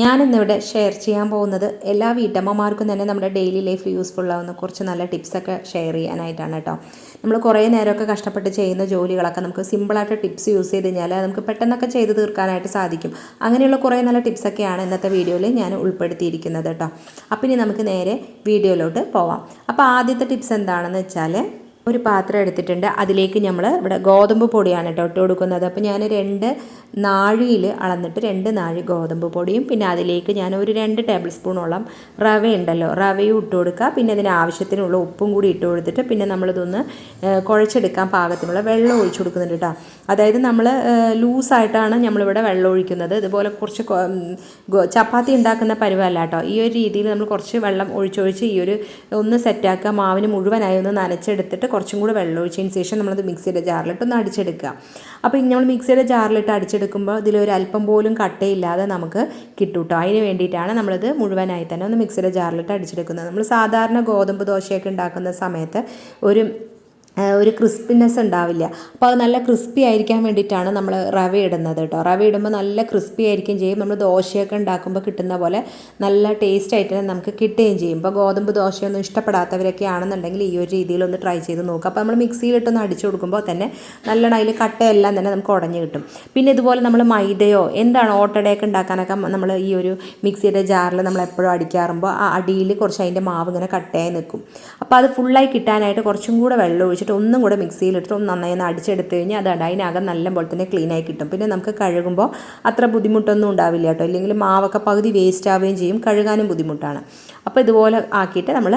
ഞാനിന്നിവിടെ ഷെയർ ചെയ്യാൻ പോകുന്നത് എല്ലാ വീട്ടമ്മമാർക്കും തന്നെ നമ്മുടെ ഡെയിലി ലൈഫിൽ യൂസ്ഫുൾ ആവുന്ന കുറച്ച് നല്ല ടിപ്സൊക്കെ ഷെയർ ചെയ്യാനായിട്ടാണ് കേട്ടോ. നമ്മൾ കുറേ നേരമൊക്കെ കഷ്ടപ്പെട്ട് ചെയ്യുന്ന ജോലികളൊക്കെ നമുക്ക് സിമ്പിളായിട്ട് ടിപ്സ് യൂസ് ചെയ്ത് കഴിഞ്ഞാൽ നമുക്ക് പെട്ടെന്നൊക്കെ ചെയ്ത് തീർക്കാനായിട്ട് സാധിക്കും. അങ്ങനെയുള്ള കുറേ നല്ല ടിപ്സൊക്കെയാണ് ഇന്നത്തെ വീഡിയോയിൽ ഞാൻ ഉൾപ്പെടുത്തിയിരിക്കുന്നത് കേട്ടോ. അപ്പം ഇനി നമുക്ക് നേരെ വീഡിയോയിലോട്ട് പോവാം. അപ്പോൾ ആദ്യത്തെ ടിപ്സ് എന്താണെന്ന് വെച്ചാൽ ഒരു പാത്രം എടുത്തിട്ടുണ്ട്. അതിലേക്ക് നമ്മൾ ഇവിടെ ഗോതമ്പ് പൊടിയാണ് കേട്ടോ ഇട്ട് കൊടുക്കുന്നത്. അപ്പോൾ ഞാൻ രണ്ട് നാഴിയിൽ അളന്നിട്ട് രണ്ട് നാഴി ഗോതമ്പ് പൊടിയും പിന്നെ അതിലേക്ക് ഞാൻ ഒരു രണ്ട് ടേബിൾ സ്പൂണോളം റവ ഉണ്ടല്ലോ റവയും ഇട്ട് കൊടുക്കുക. പിന്നെ അതിന് ആവശ്യത്തിനുള്ള ഉപ്പും കൂടി ഇട്ട് കൊടുത്തിട്ട് പിന്നെ നമ്മളിതൊന്ന് കുഴച്ചെടുക്കാൻ പാകത്തിനുള്ള വെള്ളം ഒഴിച്ചു കൊടുക്കുന്നുണ്ട് കേട്ടോ. അതായത് നമ്മൾ ലൂസായിട്ടാണ് നമ്മളിവിടെ വെള്ളം ഒഴിക്കുന്നത് ഇതുപോലെ കുറച്ച് ചപ്പാത്തി ഉണ്ടാക്കുന്ന പരിവല്ല കേട്ടോ. ഈ ഒരു രീതിയിൽ നമ്മൾ കുറച്ച് വെള്ളം ഒഴിച്ചൊഴിച്ച് ഈ ഒരു ഒന്ന് സെറ്റാക്കുക. മാവിന് മുഴുവനായി ഒന്ന് നനച്ചെടുത്തിട്ട് കുറച്ചും കൂടി വെള്ളം ഒഴിച്ചതിന് ശേഷം നമ്മളത് മിക്സിയുടെ ജാറിലിട്ട് ഒന്ന് അടിച്ചെടുക്കുക. അപ്പോൾ നമ്മൾ മിക്സിയുടെ ജാറിലിട്ട് അടിച്ചെടുക്കുമ്പോൾ ഇതിലൊരു അല്പം പോലും കട്ടയില്ലാതെ നമുക്ക് കിട്ടും കേട്ടോ അതിന് വേണ്ടിയിട്ടാണ് നമ്മളിത് മുഴുവനായി തന്നെ ഒന്ന് മിക്സിയുടെ ജാറിലിട്ട് അടിച്ചെടുക്കുന്നത്. നമ്മൾ സാധാരണ ഗോതമ്പ് ദോശയൊക്കെ ഉണ്ടാക്കുന്ന സമയത്ത് ഒരു ഒരു ക്രിസ്പിനെസ് ഉണ്ടാവില്ല. അപ്പോൾ അത് നല്ല ക്രിസ്പി ആയിരിക്കാൻ വേണ്ടിയിട്ടാണ് നമ്മൾ റവ ഇടുന്നത് കേട്ടോ റവ ഇടുമ്പോൾ നല്ല ക്രിസ്പി ആയിരിക്കും ചെയ്യും. നമ്മൾ ദോശയൊക്കെ ഉണ്ടാക്കുമ്പോൾ കിട്ടുന്ന പോലെ നല്ല ടേസ്റ്റ് ആയിട്ട് തന്നെ നമുക്ക് കിട്ടുകയും ചെയ്യും. ഇപ്പോൾ ഗോതമ്പ് ദോശയൊന്നും ഇഷ്ടപ്പെടാത്തവരൊക്കെ ആണെന്നുണ്ടെങ്കിൽ ഈ ഒരു രീതിയിൽ ഒന്ന് ട്രൈ ചെയ്ത് നോക്കുക. അപ്പോൾ നമ്മൾ മിക്സിയിലിട്ടൊന്ന് അടിച്ചു കൊടുക്കുമ്പോൾ തന്നെ നല്ലോണം അതിൽ കട്ടയെല്ലാം തന്നെ നമുക്ക് ഉടഞ്ഞു കിട്ടും. പിന്നെ ഇതുപോലെ നമ്മൾ മൈദയോ എന്താണ് ഓട്ടടയൊക്കെ ഉണ്ടാക്കാനൊക്കെ നമ്മൾ ഈ ഒരു മിക്സിയുടെ ജാറിൽ നമ്മൾ എപ്പോഴും അടിക്കാറുമ്പോൾ ആ അടിയിൽ കുറച്ച് അതിന്റെ മാവ് ഇങ്ങനെ കട്ടയായി നിൽക്കും. അപ്പോൾ അത് ഫുള്ളായി കിട്ടാനായിട്ട് കുറച്ചും കൂടെ വെള്ളം ഒഴിച്ചിട്ട് ഒന്നും കൂടെ മിക്സിയിലിട്ട് ഒന്ന് നന്നായി ഒന്ന് അടിച്ചെടുത്ത് കഴിഞ്ഞാൽ അത് അതിനകം നല്ല പോലെ തന്നെ ക്ലീൻ ആയി കിട്ടും. പിന്നെ നമുക്ക് കഴുകുമ്പോൾ അത്ര ബുദ്ധിമുട്ടൊന്നും ഉണ്ടാവില്ല കേട്ടോ. ഇല്ലെങ്കിൽ മാവൊക്കെ പകുതി വേസ്റ്റ് ആവുകയും ചെയ്യും. കഴുകാനും ബുദ്ധിമുട്ടാണ്. അപ്പോൾ ഇതുപോലെ ആക്കിയിട്ട് നമ്മൾ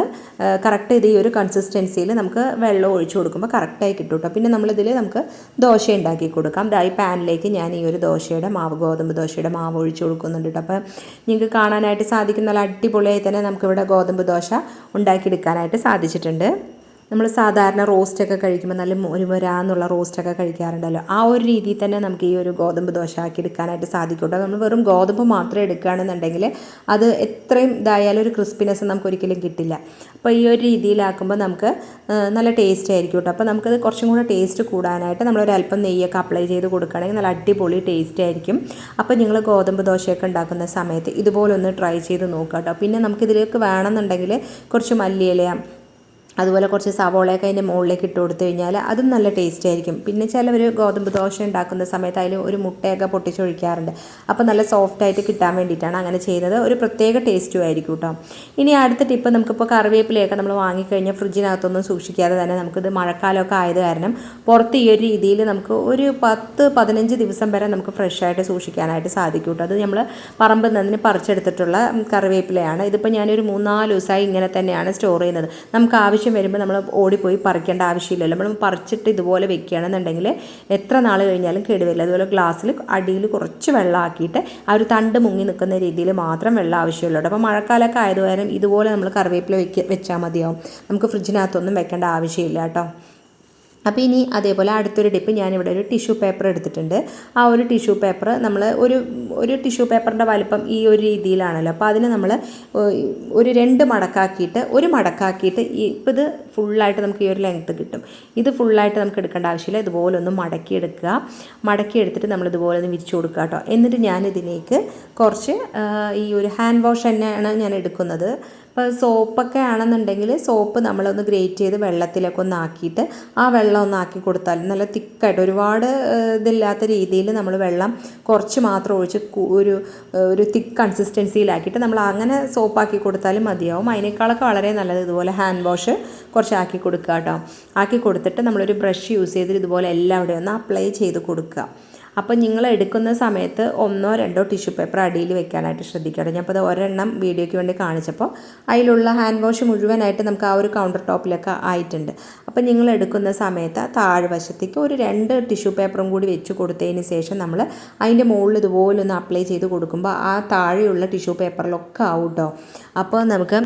കറക്റ്റ് ഇത് ഈ ഒരു കൺസിസ്റ്റൻസിയിൽ നമുക്ക് വെള്ളം ഒഴിച്ചു കൊടുക്കുമ്പോൾ കറക്റ്റായി കിട്ടും കേട്ടോ. പിന്നെ നമ്മളിതിൽ നമുക്ക് ദോശ ഉണ്ടാക്കി കൊടുക്കാം. ഈ പാനിലേക്ക് ഞാൻ ഈ ഒരു ദോശയുടെ മാവ് ഗോതമ്പ് ദോശയുടെ മാവ് ഒഴിച്ചു കൊടുക്കുന്നുണ്ട് കേട്ടോ. അപ്പോൾ നിങ്ങൾക്ക് കാണാനായിട്ട് സാധിക്കുന്ന നല്ല അടിപൊളിയായി തന്നെ നമുക്കിവിടെ ഗോതമ്പ് ദോശ ഉണ്ടാക്കിയെടുക്കാനായിട്ട് സാധിച്ചിട്ടുണ്ട്. നമ്മൾ സാധാരണ റോസ്റ്റൊക്കെ കഴിക്കുമ്പോൾ നല്ല മുരുമുരാന്നുള്ള റോസ്റ്റൊക്കെ കഴിക്കാറുണ്ടല്ലോ. ആ ഒരു രീതിയിൽ തന്നെ നമുക്ക് ഈ ഒരു ഗോതമ്പ് ദോശ ആക്കി എടുക്കാനായിട്ട് സാധിക്കും നമ്മൾ വെറും ഗോതമ്പ് മാത്രം എടുക്കുകയാണെന്നുണ്ടെങ്കിൽ അത് എത്രയും ഇതായാലും ഒരു ക്രിസ്പിനെസ് നമുക്ക് ഒരിക്കലും കിട്ടില്ല. അപ്പോൾ ഈ ഒരു രീതിയിലാക്കുമ്പോൾ നമുക്ക് നല്ല ടേസ്റ്റ് ആയിരിക്കും കേട്ടോ അപ്പോൾ നമുക്കത് കുറച്ചും കൂടെ ടേസ്റ്റ് കൂടാനായിട്ട് നമ്മളൊരു അല്പം നെയ്യൊക്കെ അപ്ലൈ ചെയ്ത് കൊടുക്കുകയാണെങ്കിൽ നല്ല അടിപൊളി ടേസ്റ്റ് ആയിരിക്കും. അപ്പോൾ നിങ്ങൾ ഗോതമ്പ് ദോശയൊക്കെ ഉണ്ടാക്കുന്ന സമയത്ത് ഇതുപോലെ ഒന്ന് ട്രൈ ചെയ്ത് നോക്കുക കേട്ടോ പിന്നെ നമുക്കിതിലേക്ക് വേണമെന്നുണ്ടെങ്കിൽ കുറച്ച് മല്ലിയില അതുപോലെ കുറച്ച് സവോളയൊക്കെ അതിന്റെ മുകളിലേക്ക് ഇട്ട് കൊടുത്തു കഴിഞ്ഞാൽ അതും നല്ല ടേസ്റ്റ് ആയിരിക്കും. പിന്നെ ചിലവർ ഗോതമ്പ് ദോശ ഉണ്ടാക്കുന്ന സമയത്ത് അതിൽ ഒരു മുട്ടയൊക്കെ പൊട്ടിച്ചൊഴിക്കാറുണ്ട്. അപ്പോൾ നല്ല സോഫ്റ്റ് ആയിട്ട് കിട്ടാൻ വേണ്ടിയിട്ടാണ് അങ്ങനെ ചെയ്യുന്നത്. ഒരു പ്രത്യേക ടേസ്റ്റും ആയിരിക്കും കേട്ടോ ഇനി അടുത്ത ടിപ്പ് നമുക്കിപ്പോൾ കറിവേപ്പിലയൊക്കെ നമ്മൾ വാങ്ങിക്കഴിഞ്ഞാൽ ഫ്രിഡ്ജിനകത്തൊന്നും സൂക്ഷിക്കാതെ തന്നെ നമുക്കിത് മഴക്കാലമൊക്കെ ആയത് കാരണം പുറത്ത് ഈ ഒരു രീതിയിൽ നമുക്ക് ഒരു പത്ത് പതിനഞ്ച് ദിവസം വരെ നമുക്ക് ഫ്രഷ് ആയിട്ട് സൂക്ഷിക്കാനായിട്ട് സാധിക്കും കേട്ടോ അത് നമ്മൾ പറമ്പിൽ നിന്ന് പറിച്ചെടുത്തിട്ടുള്ള കറിവേപ്പിലയാണ്. ഇതിപ്പോൾ ഞാനൊരു മൂന്നാൽ ദിവസമായി ഇങ്ങനെ തന്നെയാണ് സ്റ്റോർ ചെയ്യുന്നത്. നമുക്ക് ആവശ്യം വരുമ്പോൾ നമ്മൾ ഓടിപ്പോയി പറിക്കേണ്ട ആവശ്യമില്ലല്ലോ. നമ്മൾ പറിച്ചിട്ട് ഇതുപോലെ വെക്കുകയാണെന്നുണ്ടെങ്കിൽ എത്ര നാൾ കഴിഞ്ഞാലും കേടുവരില്ല അതുപോലെ ഗ്ലാസ്സിൽ അടിയിൽ കുറച്ച് വെള്ളമാക്കിയിട്ട് ആ ഒരു തണ്ട് മുങ്ങി നിൽക്കുന്ന രീതിയിൽ മാത്രം വെള്ളം ആവശ്യമുള്ളൂ. അപ്പോൾ മഴക്കാലമൊക്കെ ആയത് ഇതുപോലെ നമ്മൾ കറിവേപ്പില വെക്ക വെച്ചാൽ മതിയാവും. നമുക്ക് ഫ്രിഡ്ജിനകത്തൊന്നും വെക്കേണ്ട ആവശ്യമില്ല കേട്ടോ. അപ്പോൾ ഇനി അതേപോലെ അടുത്തൊരു ടിപ്പ് ഞാനിവിടെ ഒരു ടിഷ്യൂ പേപ്പർ എടുത്തിട്ടുണ്ട്. ആ ഒരു ടിഷ്യൂ പേപ്പർ നമ്മൾ ഒരു ഒരു ടിഷ്യൂ പേപ്പറിന്റെ വലിപ്പം ഈ ഒരു രീതിയിലാണല്ലോ. അപ്പോൾ അതിന് നമ്മൾ ഒരു രണ്ട് മടക്കാക്കിയിട്ട് ഒരു മടക്കാക്കിയിട്ട് ഇപ്പോൾ ഇത് ഫുള്ളായിട്ട് നമുക്ക് ഈ ഒരു ലെങ്ത്ത് കിട്ടും. ഇത് ഫുള്ളായിട്ട് നമുക്ക് എടുക്കേണ്ട ആവശ്യമില്ല. ഇതുപോലെ ഒന്ന് മടക്കിയെടുക്കുക. മടക്കി എടുത്തിട്ട് നമ്മൾ ഇതുപോലെ ഒന്ന് വിരിച്ചു കൊടുക്കുക കേട്ടോ. എന്നിട്ട് ഞാനിതിലേക്ക് കുറച്ച് ഈ ഒരു ഹാൻഡ് വാഷ് തന്നെയാണ് ഞാൻ എടുക്കുന്നത്. ഇപ്പോൾ സോപ്പൊക്കെ ആണെന്നുണ്ടെങ്കിൽ സോപ്പ് നമ്മളൊന്ന് ഗ്രേറ്റ് ചെയ്ത് വെള്ളത്തിലൊക്കെ ഒന്ന് ആക്കിയിട്ട് ആ വെള്ളം ഒന്ന് ആക്കി കൊടുത്താൽ നല്ല തിക്കായിട്ട് ഒരുപാട് ഇതില്ലാത്ത രീതിയിൽ നമ്മൾ വെള്ളം കുറച്ച് മാത്രം ഒഴിച്ച് ഒരു ഒരു തിക്ക് കൺസിസ്റ്റൻസിയിലാക്കിയിട്ട് നമ്മൾ അങ്ങനെ സോപ്പാക്കി കൊടുത്താലും മതിയാവും. അതിനേക്കാളൊക്കെ വളരെ നല്ലത് ഇതുപോലെ ഹാൻഡ് വാഷ് കുറച്ച് ആക്കി കൊടുക്കുക കേട്ടോ. ആക്കി കൊടുത്തിട്ട് നമ്മളൊരു ബ്രഷ് യൂസ് ചെയ്തിട്ട് ഇതുപോലെ എല്ലാവിടെയും ഒന്ന് അപ്ലൈ ചെയ്ത് കൊടുക്കുക. അപ്പോൾ നിങ്ങൾ എടുക്കുന്ന സമയത്ത് ഒന്നോ രണ്ടോ ടിഷ്യൂ പേപ്പർ അടിയിൽ വെക്കാനായിട്ട് ശ്രദ്ധിക്കണം ഞാൻ അപ്പോൾ അത് ഒരെണ്ണം വീഡിയോയ്ക്ക് വേണ്ടി കാണിച്ചപ്പോൾ അതിലുള്ള ഹാൻഡ് വാഷ് മുഴുവനായിട്ട് നമുക്ക് ആ ഒരു കൗണ്ടർ ടോപ്പിലൊക്കെ ആയിട്ടുണ്ട്. അപ്പോൾ നിങ്ങൾ എടുക്കുന്ന സമയത്ത് താഴ്വശത്തേക്ക് ഒരു രണ്ട് ടിഷ്യൂ പേപ്പറും കൂടി വെച്ച് കൊടുത്തതിന് ശേഷം നമ്മൾ അതിന്റെ മുകളിൽ ഇതുപോലെ ഒന്ന് അപ്ലൈ ചെയ്ത് കൊടുക്കുമ്പോൾ ആ താഴെയുള്ള ടിഷ്യൂ പേപ്പറിലൊക്കെ ആവും കേട്ടോ. അപ്പോൾ നമുക്ക്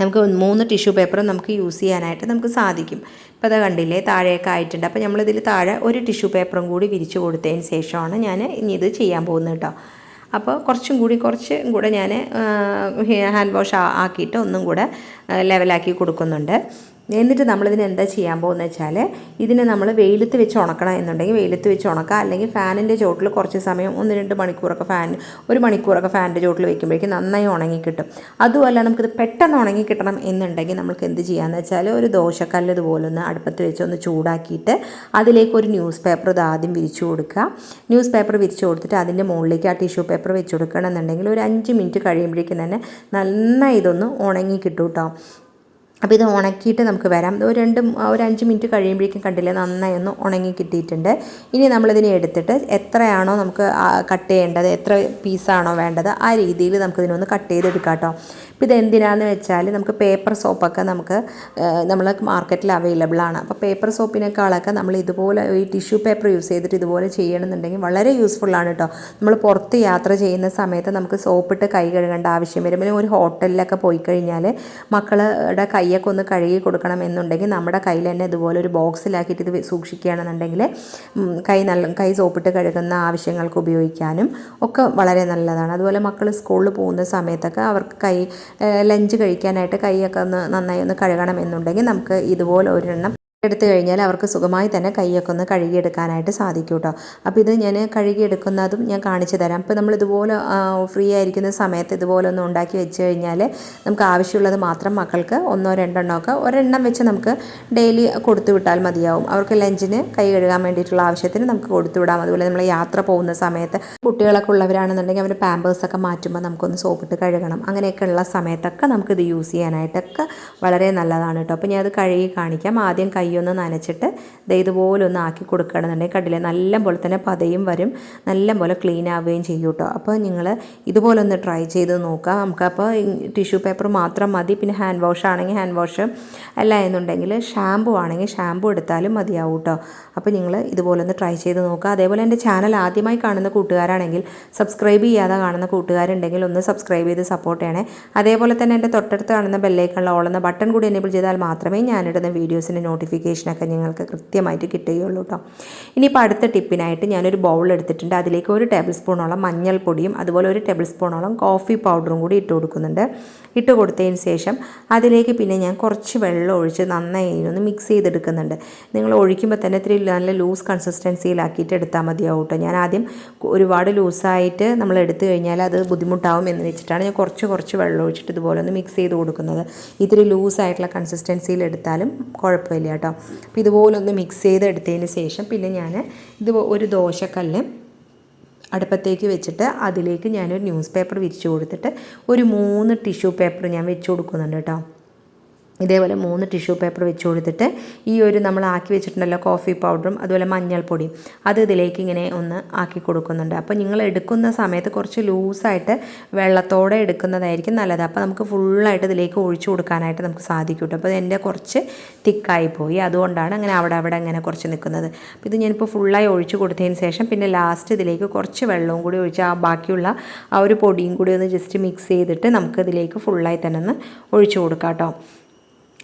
നമുക്ക് മൂന്ന് ടിഷ്യൂ പേപ്പറും നമുക്ക് യൂസ് ചെയ്യാനായിട്ട് നമുക്ക് സാധിക്കും. ഇപ്പോൾ അത് കണ്ടില്ലേ താഴെയൊക്കെ ആയിട്ടുണ്ട്. അപ്പോൾ നമ്മളിതിൽ താഴെ ഒരു ടിഷ്യൂ പേപ്പറും കൂടി വിരിച്ചു കൊടുത്തതിന് ശേഷമാണ് ഞാൻ ഇനി ഇത് ചെയ്യാൻ പോകുന്നത് കേട്ടോ. അപ്പോൾ കുറച്ചും കൂടി കുറച്ച് കൂടെ ഞാൻ ഹാൻഡ് വാഷ് ആക്കിയിട്ട് ഒന്നും കൂടെ ലെവലാക്കി കൊടുക്കുന്നുണ്ട്. എന്നിട്ട് നമ്മളിതിന് എന്താ ചെയ്യാൻ പോകുന്നത് വെച്ചാൽ ഇതിനെ നമ്മൾ വെയിലത്ത് വെച്ച് ഉണക്കണം എന്നുണ്ടെങ്കിൽ വെയിലത്ത് വെച്ച് ഉണക്കുക അല്ലെങ്കിൽ ഫാനിന്റെ ചോട്ടിൽ കുറച്ച് സമയം ഒന്ന് രണ്ട് മണിക്കൂറൊക്കെ ഫാൻ ഒരു മണിക്കൂറൊക്കെ ഫാനിന്റെ ചോട്ടിൽ വെക്കുമ്പോഴേക്കും നന്നായി ഉണങ്ങി കിട്ടും. അതുമല്ല നമുക്കിത് പെട്ടെന്ന് ഉണങ്ങി കിട്ടണം എന്നുണ്ടെങ്കിൽ നമുക്ക് എന്ത് ചെയ്യാമെന്ന് വെച്ചാൽ ഒരു ദോശക്കല്ല് ഇതുപോലെ ഒന്ന് അടുപ്പത്ത് വെച്ച് ഒന്ന് ചൂടാക്കിയിട്ട് അതിലേക്ക് ഒരു ന്യൂസ് പേപ്പർ ഇത് ആദ്യം വിരിച്ചു കൊടുക്കുക. ന്യൂസ് പേപ്പർ വിരിച്ചു കൊടുത്തിട്ട് അതിന്റെ മുകളിലേക്ക് ആ ടിഷ്യൂ പേപ്പർ വെച്ച് കൊടുക്കണം എന്നുണ്ടെങ്കിൽ ഒരു അഞ്ച് മിനിറ്റ് കഴിയുമ്പോഴേക്കും തന്നെ നന്നായി ഇതൊന്ന് ഉണങ്ങി കിട്ടും കേട്ടോ അപ്പോൾ ഇത് ഉണക്കിയിട്ട് നമുക്ക് വരാം. ഒരു രണ്ട് ഒരു അഞ്ച് മിനിറ്റ് കഴിയുമ്പോഴേക്കും കണ്ടില്ലേ നന്നായി ഒന്ന് ഉണങ്ങി കിട്ടിയിട്ടുണ്ട്. ഇനി നമ്മളിതിനെ എടുത്തിട്ട് എത്രയാണോ നമുക്ക് കട്ട് ചെയ്യേണ്ടത് എത്ര പീസാണോ വേണ്ടത് ആ രീതിയിൽ നമുക്കിതിനൊന്ന് കട്ട് ചെയ്തെടുക്കാം കേട്ടോ. അപ്പോൾ ഇതെന്തിനാന്ന് വെച്ചാൽ നമുക്ക് പേപ്പർ സോപ്പൊക്കെ നമുക്ക് നമ്മൾ മാർക്കറ്റിൽ അവൈലബിൾ ആണ്. അപ്പോൾ പേപ്പർ സോപ്പിനേക്കാളൊക്കെ നമ്മൾ ഇതുപോലെ ഈ ടിഷ്യൂ പേപ്പർ യൂസ് ചെയ്തിട്ട് ഇതുപോലെ ചെയ്യണമെന്നുണ്ടെങ്കിൽ വളരെ യൂസ്ഫുൾ ആണ് കേട്ടോ നമ്മൾ പുറത്ത് യാത്ര ചെയ്യുന്ന സമയത്ത് നമുക്ക് സോപ്പിട്ട് കൈ കഴുകേണ്ട ആവശ്യം വരും. പിന്നെ ഒരു ഹോട്ടലിലൊക്കെ പോയി കഴിഞ്ഞാൽ മക്കളുടെ കൈയൊക്കെ ഒന്ന് കഴുകി കൊടുക്കണം എന്നുണ്ടെങ്കിൽ നമ്മുടെ കയ്യിൽ തന്നെ ഇതുപോലെ ഒരു ബോക്സിലാക്കിയിട്ട് ഇത് സൂക്ഷിക്കുകയാണെന്നുണ്ടെങ്കിൽ കൈ നല്ല കൈ സോപ്പിട്ട് കഴുകുന്ന ആവശ്യങ്ങൾക്ക് ഉപയോഗിക്കാനും ഒക്കെ വളരെ നല്ലതാണ്. അതുപോലെ മക്കൾ സ്കൂളിൽ പോകുന്ന സമയത്തൊക്കെ അവർക്ക് കൈ ലഞ്ച് കഴിക്കാനായിട്ട് കൈയൊക്കെ ഒന്ന് നന്നായി ഒന്ന് കഴുകണം എന്നുണ്ടെങ്കിൽ നമുക്ക് ഇതുപോലെ ഒരെണ്ണം എടുത്തു കഴിഞ്ഞാൽ അവർക്ക് സുഖമായി തന്നെ കൈയൊക്കെ ഒന്ന് കഴുകിയെടുക്കാനായിട്ട് സാധിക്കും കേട്ടോ അപ്പോൾ ഇത് ഞാൻ കഴുകിയെടുക്കുന്നതും ഞാൻ കാണിച്ചു തരാം. അപ്പോൾ നമ്മൾ ഇതുപോലെ ഫ്രീ ആയിരിക്കുന്ന സമയത്ത് ഇതുപോലെ ഒന്ന് ഉണ്ടാക്കി വെച്ച് കഴിഞ്ഞാൽ നമുക്ക് ആവശ്യമുള്ളത് മാത്രം മക്കൾക്ക് ഒന്നോ രണ്ടെണ്ണോ ഒക്കെ ഒരെണ്ണം വെച്ച് നമുക്ക് ഡെയിലി കൊടുത്തു വിട്ടാൽ മതിയാവും. അവർക്ക് ലഞ്ചിന് കൈ കഴുകാൻ വേണ്ടിയിട്ടുള്ള ആവശ്യത്തിന് നമുക്ക് കൊടുത്തു വിടാം. അതുപോലെ നമ്മൾ യാത്ര പോകുന്ന സമയത്ത് കുട്ടികളൊക്കെ ഉള്ളവരാണെന്നുണ്ടെങ്കിൽ അവരുടെ പാമ്പേഴ്സൊക്കെ മാറ്റുമ്പോൾ നമുക്കൊന്ന് സോപ്പിട്ട് കഴുകണം. അങ്ങനെയൊക്കെ ഉള്ള സമയത്തൊക്കെ നമുക്കിത് യൂസ് ചെയ്യാനായിട്ടൊക്കെ വളരെ നല്ലതാണ് കേട്ടോ. അപ്പോൾ ഞാൻ അത് കഴുകി കാണിക്കാം. ആദ്യം കൈ ഒന്ന് നനച്ചിട്ട് ദേ ഇതുപോലെ ഒന്ന് ആക്കി കൊടുക്കുകയാണെന്നുണ്ടെങ്കിൽ കണ്ടില്ലേ നല്ല പോലെ തന്നെ പതയും വരും നല്ല പോലെ ക്ലീൻ ആവുകയും ചെയ്യും കേട്ടോ. അപ്പോൾ നിങ്ങൾ ഇതുപോലെ ഒന്ന് ട്രൈ ചെയ്ത് നോക്കാം നമുക്കപ്പോൾ ടിഷ്യൂ പേപ്പർ മാത്രം മതി. പിന്നെ ഹാൻഡ് വാഷ് ആണെങ്കിൽ ഹാൻഡ് വാഷ് അല്ല എന്നുണ്ടെങ്കിൽ ഷാമ്പു ആണെങ്കിൽ ഷാമ്പു എടുത്താലും മതിയാവും കേട്ടോ. അപ്പോൾ നിങ്ങൾ ഇതുപോലെ ഒന്ന് ട്രൈ ചെയ്ത് നോക്കുക. അതേപോലെ എന്റെ ചാനൽ ആദ്യമായി കാണുന്ന കൂട്ടുകാരാണെങ്കിൽ സബ്സ്ക്രൈബ് ചെയ്യാതെ കാണുന്ന കൂട്ടുകാരുണ്ടെങ്കിൽ ഒന്ന് സബ്സ്ക്രൈബ് ചെയ്ത് സപ്പോർട്ട് ചെയ്യണേ. അതേപോലെ തന്നെ എന്റെ തൊട്ടടുത്ത് കാണുന്ന ബെല്ലേക്കുള്ള ഓളുന്ന ബട്ടൺ കൂടി എനേബിൾ ചെയ്താൽ മാത്രമേ ഞാനിടുന്ന വീഡിയോസിന്റെ നോട്ടിഫിക്കേഷനൊക്കെ നിങ്ങൾക്ക് കൃത്യമായിട്ട് കിട്ടുകയുള്ളൂ കേട്ടോ ഇനിയിപ്പോൾ അടുത്ത ടിപ്പിനായിട്ട് ഞാനൊരു ബൗൾ എടുത്തിട്ടുണ്ട്. അതിലേക്ക് ഒരു ടേബിൾ സ്പൂണോളം മഞ്ഞൾപ്പൊടിയും അതുപോലെ ഒരു ടേബിൾ സ്പൂണോളം കോഫി പൗഡറും കൂടി ഇട്ട് കൊടുക്കുന്നുണ്ട്. ഇട്ട് കൊടുത്തതിന് ശേഷം അതിലേക്ക് പിന്നെ ഞാൻ കുറച്ച് വെള്ളം ഒഴിച്ച് നന്നായി ഒന്ന് മിക്സ് ചെയ്തെടുക്കുന്നുണ്ട്. നിങ്ങൾ ഒഴിക്കുമ്പോൾ തന്നെ ഇത്തിരി നല്ല ലൂസ് കൺസിസ്റ്റൻസിയിലാക്കിയിട്ട് എടുത്താൽ മതിയാവും കേട്ടോ ഞാൻ ആദ്യം ഒരുപാട് ലൂസായിട്ട് നമ്മൾ എടുത്തു കഴിഞ്ഞാൽ അത് ബുദ്ധിമുട്ടാവും എന്ന് വെച്ചിട്ടാണ് ഞാൻ കുറച്ച് കുറച്ച് വെള്ളം ഒഴിച്ചിട്ട് ഇതുപോലെ ഒന്ന് മിക്സ് ചെയ്ത് കൊടുക്കുന്നത്. ഇത്തിരി ലൂസായിട്ടുള്ള കൺസിസ്റ്റൻസിയിൽ എടുത്താലും കുഴപ്പമില്ല കേട്ടോ അപ്പോൾ ഇതുപോലെ ഒന്ന് മിക്സ് ചെയ്ത് എടുത്തതിന് ശേഷം പിന്നെ ഞാൻ ഇത് ഒരു ദോശക്കല്ല് അടുപ്പത്തേക്ക് വെച്ചിട്ട് അതിലേക്ക് ഞാനൊരു ന്യൂസ് പേപ്പർ വിരിച്ചു കൊടുത്തിട്ട് ഒരു മൂന്ന് ടിഷ്യൂ പേപ്പർ ഞാൻ വെച്ച് കൊടുക്കുന്നുണ്ട് കേട്ടോ. ഇതേപോലെ മൂന്ന് ടിഷ്യൂ പേപ്പർ വെച്ച് കൊടുത്തിട്ട് ഈ ഒരു നമ്മൾ ആക്കി വെച്ചിട്ടുണ്ടല്ലോ കോഫി പൗഡറും അതുപോലെ മഞ്ഞൾപ്പൊടിയും. അത് ഇതിലേക്ക് ഇങ്ങനെ ഒന്ന് ആക്കി കൊടുക്കുന്നുണ്ട്. അപ്പോൾ നിങ്ങൾ എടുക്കുന്ന സമയത്ത് കുറച്ച് ലൂസായിട്ട് വെള്ളത്തോടെ എടുക്കുന്നതായിരിക്കും നല്ലത്. അപ്പോൾ നമുക്ക് ഫുള്ളായിട്ട് ഇതിലേക്ക് ഒഴിച്ചു കൊടുക്കാനായിട്ട് നമുക്ക് സാധിക്കും അപ്പോൾ എന്റെ കുറച്ച് തിക്കായി പോയി. അതുകൊണ്ടാണ് അങ്ങനെ അവിടെ അവിടെ അങ്ങനെ കുറച്ച് നിൽക്കുന്നത്. അപ്പോൾ ഇത് ഞാനിപ്പോൾ ഫുള്ളായി ഒഴിച്ചു കൊടുത്തതിന് ശേഷം പിന്നെ ലാസ്റ്റ് ഇതിലേക്ക് കുറച്ച് വെള്ളവും കൂടി ഒഴിച്ച് ആ ബാക്കിയുള്ള ആ ഒരു പൊടിയും കൂടി ഒന്ന് ജസ്റ്റ് മിക്സ് ചെയ്തിട്ട് നമുക്ക് ഇതിലേക്ക് ഫുള്ളായി തന്നെ ഒന്ന് ഒഴിച്ചു കൊടുക്കാം കേട്ടോ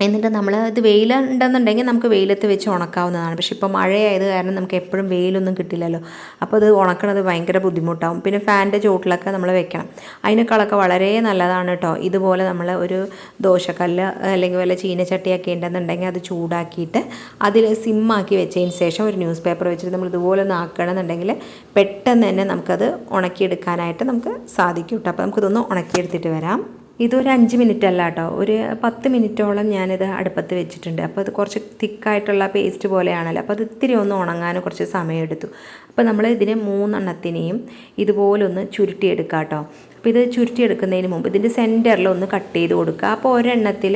എന്നിട്ട് നമ്മൾ ഇത് വെയിലുണ്ടെന്നുണ്ടെങ്കിൽ നമുക്ക് വെയിലത്ത് വെച്ച് ഉണക്കാവുന്നതാണ്. പക്ഷെ ഇപ്പോൾ മഴയായത് കാരണം നമുക്ക് എപ്പോഴും വെയിലൊന്നും കിട്ടില്ലല്ലോ. അപ്പോൾ അത് ഉണക്കണത് ഭയങ്കര ബുദ്ധിമുട്ടാവും. പിന്നെ ഫാനിന്റെ ചോട്ടിലൊക്കെ നമ്മൾ വെക്കണം. അതിനേക്കാളൊക്കെ വളരെ നല്ലതാണ് കേട്ടോ. ഇതുപോലെ നമ്മൾ ഒരു ദോശക്കല്ല് അല്ലെങ്കിൽ വല്ല ചീനച്ചട്ടിയൊക്കെ ഉണ്ടെന്നുണ്ടെങ്കിൽ അത് ചൂടാക്കിയിട്ട് അതിൽ സിമ്മാക്കി വെച്ചതിന് ശേഷം ഒരു ന്യൂസ് പേപ്പർ വെച്ചിട്ട് നമ്മൾ ഇതുപോലെ ഒന്ന് ആക്കണമെന്നുണ്ടെങ്കിൽ പെട്ടെന്ന് തന്നെ നമുക്കത് ഉണക്കിയെടുക്കാനായിട്ട് നമുക്ക് സാധിക്കും കേട്ടോ. അപ്പോൾ നമുക്കിതൊന്ന് ഉണക്കിയെടുത്തിട്ട് വരാം. ഇതൊരു അഞ്ച് മിനിറ്റ് അല്ല കേട്ടോ. ഒരു പത്ത് മിനിറ്റോളം ഞാനിത് അടുപ്പത്ത് വെച്ചിട്ടുണ്ട്. അപ്പോൾ അത് കുറച്ച് തിക്കായിട്ടുള്ള പേസ്റ്റ് പോലെയാണല്ലോ. അപ്പോൾ അത് ഇത്തിരി ഒന്ന് ഉണങ്ങാൻ കുറച്ച് സമയമെടുത്തു അപ്പോൾ നമ്മൾ ഇതിനെ മൂന്നെണ്ണത്തിനെയും ഇതുപോലൊന്ന് ഒന്ന് ചുരുട്ടിയെടുക്കുക കേട്ടോ. അപ്പോൾ ഇത് ചുരുട്ടിയെടുക്കുന്നതിന് മുമ്പ് ഇതിന്റെ സെന്ററിൽ ഒന്ന് കട്ട് ചെയ്ത് കൊടുക്കുക. അപ്പോൾ ഒരെണ്ണത്തിൽ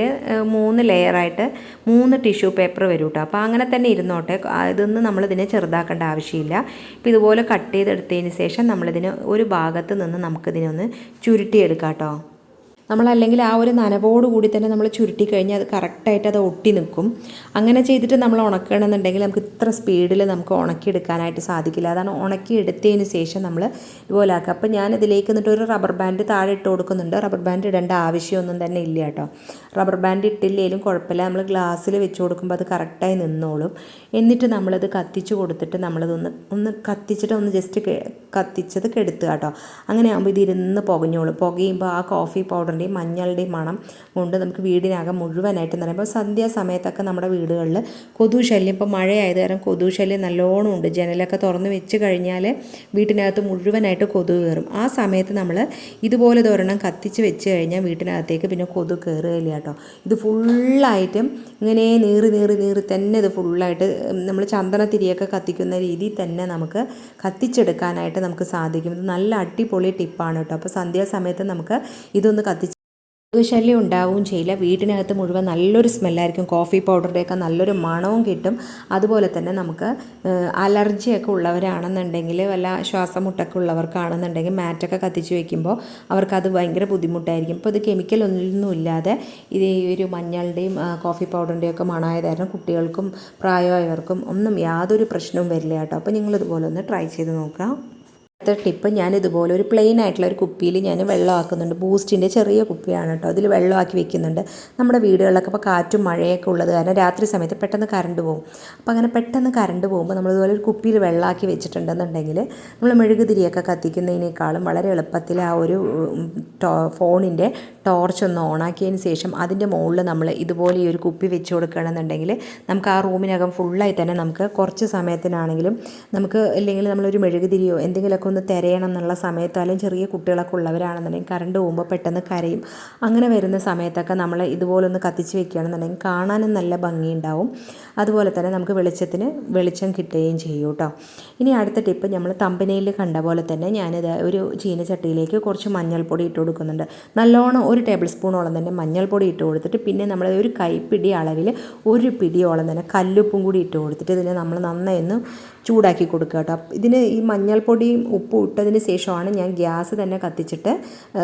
മൂന്ന് ലെയറായിട്ട് മൂന്ന് ടിഷ്യൂ പേപ്പർ വരും കേട്ടോ. അപ്പോൾ അങ്ങനെ തന്നെ ഇരുന്നോട്ടെ. ഇതൊന്നും നമ്മളിതിനെ ചെറുതാക്കേണ്ട ആവശ്യമില്ല. ഇപ്പോൾ ഇതുപോലെ കട്ട് ചെയ്തെടുത്തതിന് ശേഷം നമ്മളിതിന് ഒരു ഭാഗത്ത് നിന്ന് നമുക്കിതിനെ ഒന്ന് ചുരുട്ടിയെടുക്കാം കേട്ടോ. നമ്മളല്ലെങ്കിൽ ആ ഒരു നനവോട് കൂടി തന്നെ നമ്മൾ ചുരുട്ടി കഴിഞ്ഞാൽ അത് കറക്റ്റായിട്ട് അത് ഒട്ടി നിൽക്കും. അങ്ങനെ ചെയ്തിട്ട് നമ്മൾ ഉണക്കണമെന്നുണ്ടെങ്കിൽ നമുക്ക് ഇത്ര സ്പീഡിൽ നമുക്ക് ഉണക്കിയെടുക്കാനായിട്ട് സാധിക്കില്ല. അതാണ് ഉണക്കിയെടുത്തതിന് ശേഷം നമ്മൾ ഇതുപോലെ ആക്കുക അപ്പോൾ ഞാൻ ഇതിലേക്ക് എന്നിട്ട് ഒരു റബ്ബർ ബാൻഡ് താഴെ ഇട്ട് കൊടുക്കുന്നുണ്ട്. റബ്ബർ ബാൻഡ് ഇടേണ്ട ആവശ്യമൊന്നും തന്നെ ഇല്ല കേട്ടോ. റബ്ബർ ബാൻഡ് ഇട്ടില്ലേലും കുഴപ്പമില്ല. നമ്മൾ ഗ്ലാസ്സിൽ വെച്ച് കൊടുക്കുമ്പോൾ അത് കറക്റ്റായി നിന്നോളും. എന്നിട്ട് നമ്മളത് കത്തിച്ച് കൊടുത്തിട്ട് നമ്മളതൊന്ന് ഒന്ന് കത്തിച്ചിട്ട് ഒന്ന് ജസ്റ്റ് കത്തിച്ചത് കെടുത്തുക കേട്ടോ. അങ്ങനെ ആകുമ്പോൾ ഇതിരുന്ന് പുകഞ്ഞോളും. പുകയുമ്പോൾ ആ കോഫി പൗഡറിന്റെയും മഞ്ഞളുടെയും മണം കൊണ്ട് നമുക്ക് വീടിനകം മുഴുവനായിട്ട് നിറയുമ്പോൾ സന്ധ്യാസമയത്തൊക്കെ നമ്മുടെ വീടുകളിൽ കൊതുശല്യം ഇപ്പോൾ മഴയായത് കാരണം കൊതുശല്യം നല്ലോണം ഉണ്ട്. ജനലൊക്കെ തുറന്ന് വെച്ച് കഴിഞ്ഞാൽ വീട്ടിനകത്ത് മുഴുവനായിട്ട് കൊതു കയറും ആ സമയത്ത് നമ്മൾ ഇതുപോലെ ഒരെണ്ണം കത്തിച്ച് വെച്ച് കഴിഞ്ഞാൽ വീട്ടിനകത്തേക്ക് പിന്നെ കൊതു കയറുകയില്ല കേട്ടോ. ഇത് ഫുള്ളായിട്ടും ഇങ്ങനെ നീറി നീറി നീറി തന്നെ ഇത് ഫുള്ളായിട്ട് നമ്മൾ ചന്ദനത്തിരിയൊക്കെ കത്തിക്കുന്ന രീതിയിൽ തന്നെ നമുക്ക് കത്തിച്ചെടുക്കാനായിട്ട് നമുക്ക് സാധിക്കും. ഇത് നല്ല അടിപൊളി ടിപ്പാണ് കേട്ടോ. അപ്പോൾ സന്ധ്യാസമയത്ത് നമുക്ക് ഇതൊന്ന് കത്തിച്ച് ശല്യം ഉണ്ടാവുകയും ചെയ്യില്ല. വീട്ടിനകത്ത് മുഴുവൻ നല്ലൊരു സ്മെല്ലായിരിക്കും. കോഫി പൗഡറുടെയൊക്കെ നല്ലൊരു മണവും കിട്ടും. അതുപോലെ തന്നെ നമുക്ക് അലർജിയൊക്കെ ഉള്ളവരാണെന്നുണ്ടെങ്കിൽ വല്ല ശ്വാസമുട്ടൊക്കെ ഉള്ളവർക്കാണെന്നുണ്ടെങ്കിൽ മാറ്റൊക്കെ കത്തിച്ച് വയ്ക്കുമ്പോൾ അവർക്കത് ഭയങ്കര ബുദ്ധിമുട്ടായിരിക്കും. ഇപ്പോൾ ഇത് കെമിക്കൽ ഒന്നും ഇല്ലാതെ ഇത് ഈ ഒരു മഞ്ഞളുടെയും കോഫി പൗഡറിന്റെയും ഒക്കെ മണമായതായിരുന്നു. കുട്ടികൾക്കും പ്രായമായവർക്കും ഒന്നും യാതൊരു പ്രശ്നവും വരില്ല കേട്ടോ. അപ്പോൾ നിങ്ങളിതുപോലെ ഒന്ന് ട്രൈ ചെയ്ത് നോക്കാം. അടുത്ത ടിപ്പ് ഞാൻ ഇതുപോലെ ഒരു പ്ലെയിൻ ആയിട്ടുള്ള ഒരു കുപ്പിയിൽ ഞാൻ വെള്ളമാക്കുന്നുണ്ട് ബൂസ്റ്റിന്റെ ചെറിയ കുപ്പിയാണ് കേട്ടോ അതിൽ വെള്ളമാക്കി വെക്കുന്നുണ്ട്. നമ്മുടെ വീടുകളിലൊക്കെ ഇപ്പോൾ കാറ്റും മഴയൊക്കെ ഉള്ളത് കാരണം രാത്രി സമയത്ത് പെട്ടെന്ന് കറണ്ട് പോകും അപ്പോൾ അങ്ങനെ പെട്ടെന്ന് കറണ്ട് പോകുമ്പോൾ നമ്മൾ ഇതുപോലെ ഒരു കുപ്പിയിൽ വെള്ളമാക്കി വെച്ചിട്ടുണ്ടെന്നുണ്ടെങ്കിൽ നമ്മൾ മെഴുകുതിരിയൊക്കെ കത്തിക്കുന്നതിനേക്കാളും വളരെ എളുപ്പത്തിൽ ആ ഒരു ഫോണിന്റെ ടോർച്ച് ഒന്ന് ഓണാക്കിയതിന് ശേഷം അതിന്റെ മുകളിൽ നമ്മൾ ഇതുപോലെ ഈ ഒരു കുപ്പി വെച്ച് കൊടുക്കുകയാണെന്നുണ്ടെങ്കിൽ നമുക്ക് ആ റൂമിനകം ഫുള്ളായി തന്നെ നമുക്ക് കുറച്ച് സമയത്തിനാണെങ്കിലും നമുക്ക് അല്ലെങ്കിൽ നമ്മളൊരു മെഴുകുതിരിയോ എന്തെങ്കിലുമൊക്കെ ഒന്ന് തിരയണം എന്നുള്ള സമയത്താലും ചെറിയ കുട്ടികളൊക്കെ ഉള്ളവരാണെന്നുണ്ടെങ്കിൽ കറണ്ട് പോകുമ്പോൾ പെട്ടെന്ന് കരയും. അങ്ങനെ വരുന്ന സമയത്തൊക്കെ നമ്മൾ ഇതുപോലൊന്ന് കത്തിച്ച് വെക്കുകയാണെന്നുണ്ടെങ്കിൽ കാണാനും നല്ല ഭംഗിയുണ്ടാവും. അതുപോലെ തന്നെ നമുക്ക് വെളിച്ചത്തിന് വെളിച്ചം കിട്ടുകയും ചെയ്യും കേട്ടോ. ഇനി അടുത്ത ടിപ്പ് നമ്മൾ തമ്പനയിൽ കണ്ട പോലെ തന്നെ ഞാനിത് ഒരു ചീനച്ചട്ടിയിലേക്ക് കുറച്ച് മഞ്ഞൾപ്പൊടി ഇട്ട് കൊടുക്കുന്നുണ്ട്. നല്ലോണം ഒരു ടേബിൾ സ്പൂണോളം തന്നെ മഞ്ഞൾപ്പൊടി ഇട്ട് കൊടുത്തിട്ട് പിന്നെ നമ്മൾ ഒരു കൈപ്പിടി അളവിൽ ഒരു പിടിയോളം തന്നെ കല്ലുപ്പും കൂടി ഇട്ട് കൊടുത്തിട്ട് ഇതിനെ നമ്മൾ നന്നായി ഒന്ന് ചൂടാക്കി കൊടുക്കുക കേട്ടോ. ഇതിന് ഈ മഞ്ഞൾപ്പൊടിയും ഉപ്പും ഇട്ടതിന് ശേഷമാണ് ഞാൻ ഗ്യാസ് തന്നെ കത്തിച്ചിട്ട്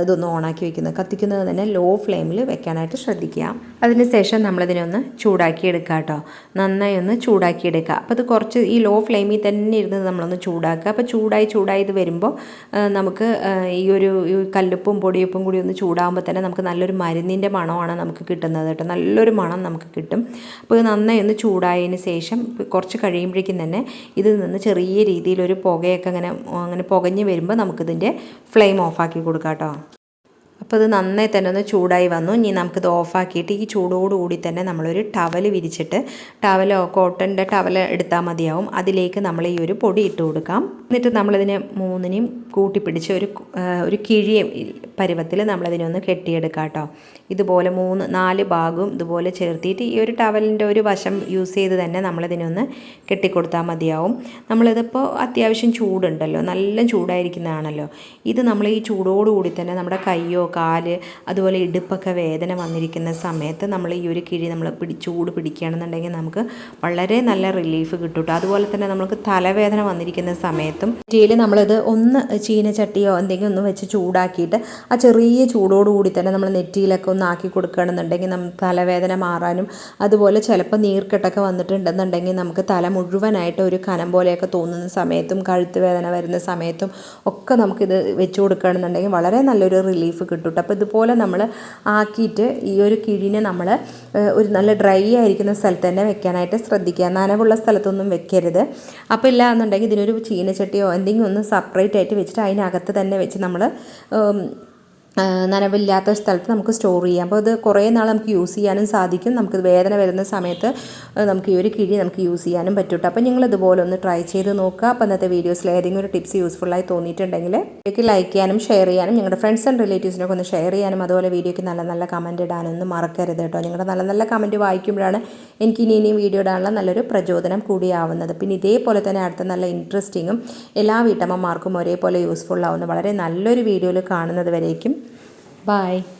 ഇതൊന്ന് ഓണാക്കി വെക്കുന്നത്. കത്തിക്കുന്നത് തന്നെ ലോ ഫ്ലെയിമിൽ വെക്കാനായിട്ട് ശ്രദ്ധിക്കുക. അതിന് ശേഷം നമ്മളിതിനൊന്ന് ചൂടാക്കി എടുക്കുക കേട്ടോ. നന്നായി ഒന്ന് ചൂടാക്കി എടുക്കുക. അപ്പോൾ ഇത് കുറച്ച് ഈ ലോ ഫ്ലെയിമിൽ തന്നെ ഇരുന്ന് നമ്മളൊന്ന് ചൂടാക്കുക. അപ്പോൾ ചൂടായി ചൂടായി ഇത് വരുമ്പോൾ നമുക്ക് ഈ ഒരു കല്ലുപ്പും പൊടിയുപ്പും കൂടി ഒന്ന് ചൂടാകുമ്പോൾ തന്നെ നമുക്ക് നല്ലൊരു മരുന്നിന്റെ മണമാണ് നമുക്ക് കിട്ടുന്നത് കേട്ടോ. നല്ലൊരു മണം നമുക്ക് കിട്ടും. അപ്പോൾ ഇത് നന്നായി ഒന്ന് ചൂടായതിന് ശേഷം കുറച്ച് കഴിയുമ്പോഴേക്കും തന്നെ ഇതിൽ നിന്ന് ചെറിയ രീതിയിലൊരു പുകയൊക്കെ അങ്ങനെ അങ്ങനെ പുകഞ്ഞ് വരുമ്പോൾ നമുക്കിതിന്റെ ഫ്ലെയിം ഓഫാക്കി കൊടുക്കാം കേട്ടോ അപ്പോൾ ഇത് നന്നായി തന്നെ ഒന്ന് ചൂടായി വന്നു. ഇനി നമുക്കിത് ഓഫാക്കിയിട്ട് ഈ ചൂടോടുകൂടി തന്നെ നമ്മളൊരു ടവൽ വിരിച്ചിട്ട് ടവലോ കോട്ടന്റെ ടവൽ എടുത്താൽ മതിയാവും. അതിലേക്ക് നമ്മൾ ഈ ഒരു പൊടി ഇട്ട് കൊടുക്കാം. എന്നിട്ട് നമ്മളിതിനെ മൂന്നിനെയും കൂട്ടിപ്പിടിച്ച് ഒരു ഒരു കിഴിയ പരുവത്തിൽ നമ്മളതിനെ ഒന്ന് കെട്ടിയെടുക്കാം കേട്ടോ. ഇതുപോലെ മൂന്ന് നാല് ഭാഗവും ഇതുപോലെ ചേർത്തിയിട്ട് ഈ ഒരു ടവലിന്റെ ഒരു വശം യൂസ് ചെയ്ത് തന്നെ നമ്മളതിനൊന്ന് കെട്ടിക്കൊടുത്താൽ മതിയാവും. നമ്മളിതിപ്പോൾ അത്യാവശ്യം ചൂടുണ്ടല്ലോ നല്ല ചൂടായിരിക്കുന്നതാണല്ലോ. ഇത് നമ്മൾ ഈ ചൂടോടുകൂടി തന്നെ നമ്മുടെ കയ്യോ കാൽ അതുപോലെ ഇടുപ്പൊക്കെ വേദന വന്നിരിക്കുന്ന സമയത്ത് നമ്മൾ ഈ ഒരു കിഴി നമ്മൾ പിടി ചൂട് പിടിക്കുകയാണെന്നുണ്ടെങ്കിൽ നമുക്ക് വളരെ നല്ല റിലീഫ് കിട്ടും. അതുപോലെ തന്നെ നമുക്ക് തലവേദന വന്നിരിക്കുന്ന സമയത്തും നെറ്റിയിൽ നമ്മളിത് ഒന്ന് ചീനച്ചട്ടിയോ എന്തെങ്കിലും ഒന്ന് വെച്ച് ചൂടാക്കിയിട്ട് ആ ചെറിയ ചൂടോടുകൂടി തന്നെ നമ്മൾ നെറ്റിയിലൊക്കെ ഒന്ന് ആക്കി കൊടുക്കുകയാണെന്നുണ്ടെങ്കിൽ നമുക്ക് തലവേദന മാറാനും അതുപോലെ ചിലപ്പോൾ നീർക്കെട്ടൊക്കെ വന്നിട്ടുണ്ടെന്നുണ്ടെങ്കിൽ നമുക്ക് തല മുഴുവനായിട്ട് ഒരു കനം പോലെയൊക്കെ തോന്നുന്ന സമയത്തും കഴുത്ത് വേദന വരുന്ന സമയത്തും ഒക്കെ നമുക്കിത് വെച്ച് കൊടുക്കുകയാണെന്നുണ്ടെങ്കിൽ വളരെ നല്ലൊരു റിലീഫ് കിട്ടും അപ്പോൾ ഇതുപോലെ നമ്മൾ ആക്കിയിട്ട് ഈ ഒരു കിഴിനെ നമ്മൾ ഒരു നല്ല ഡ്രൈ ആയിരിക്കുന്ന സ്ഥലത്ത് തന്നെ വെക്കാനായിട്ട് ശ്രദ്ധിക്കുക. നനവുള്ള സ്ഥലത്തൊന്നും വെക്കരുത്. അപ്പോൾ ഇല്ല എന്നുണ്ടെങ്കിൽ ഇതിനൊരു ചീനച്ചട്ടിയോ എന്തെങ്കിലും ഒന്ന് സെപ്പറേറ്റ് ആയിട്ട് വെച്ചിട്ട് അതിനകത്ത് തന്നെ വെച്ച് നമ്മൾ നനവില്ലാത്ത സ്ഥലത്ത് നമുക്ക് സ്റ്റോർ ചെയ്യാം. അപ്പോൾ ഇത് കുറേ നാൾ നമുക്ക് യൂസ് ചെയ്യാനും സാധിക്കും. നമുക്ക് വേദന വരുന്ന സമയത്ത് നമുക്ക് ഈ ഒരു കിഴി നമുക്ക് യൂസ് ചെയ്യാനും പറ്റൂട്ടോ. അപ്പോൾ നിങ്ങൾ ഇതുപോലെ ഒന്ന് ട്രൈ ചെയ്ത് നോക്കുക. അപ്പോൾ ഇന്നത്തെ വീഡിയോസിൽ ഏതെങ്കിലും ഒരു ടിപ്സ് യൂസ്ഫുള്ളായി തോന്നിയിട്ടുണ്ടെങ്കിൽ വീഡിയോക്ക് ലൈക്ക് ചെയ്യാനും ഷെയർ ചെയ്യാനും ഞങ്ങളുടെ ഫ്രണ്ട്സ് ആൻഡ് റിലേറ്റീവ്സിനൊക്കെ ഒന്ന് ഷെയർ ചെയ്യാനും അതുപോലെ വീഡിയോക്ക് നല്ല നല്ല കമന്റ് ഇടാനൊന്നും മറക്കരുത് കേട്ടോ. നിങ്ങളുടെ നല്ല നല്ല കമന്റ് വായിക്കുമ്പോഴാണ് എനിക്ക് ഇനി ഇനിയും വീഡിയോ ഇടാനുള്ള നല്ലൊരു പ്രചോദനം കൂടിയാവുന്നത്. പിന്നെ ഇതേപോലെ തന്നെ അടുത്ത നല്ല ഇൻട്രസ്റ്റിങ്ങും എല്ലാ വീട്ടമ്മമാർക്കും ഒരേപോലെ യൂസ്ഫുൾ ആവുന്ന വളരെ നല്ലൊരു വീഡിയോയിൽ കാണുന്നത് വരേക്കും. Bye.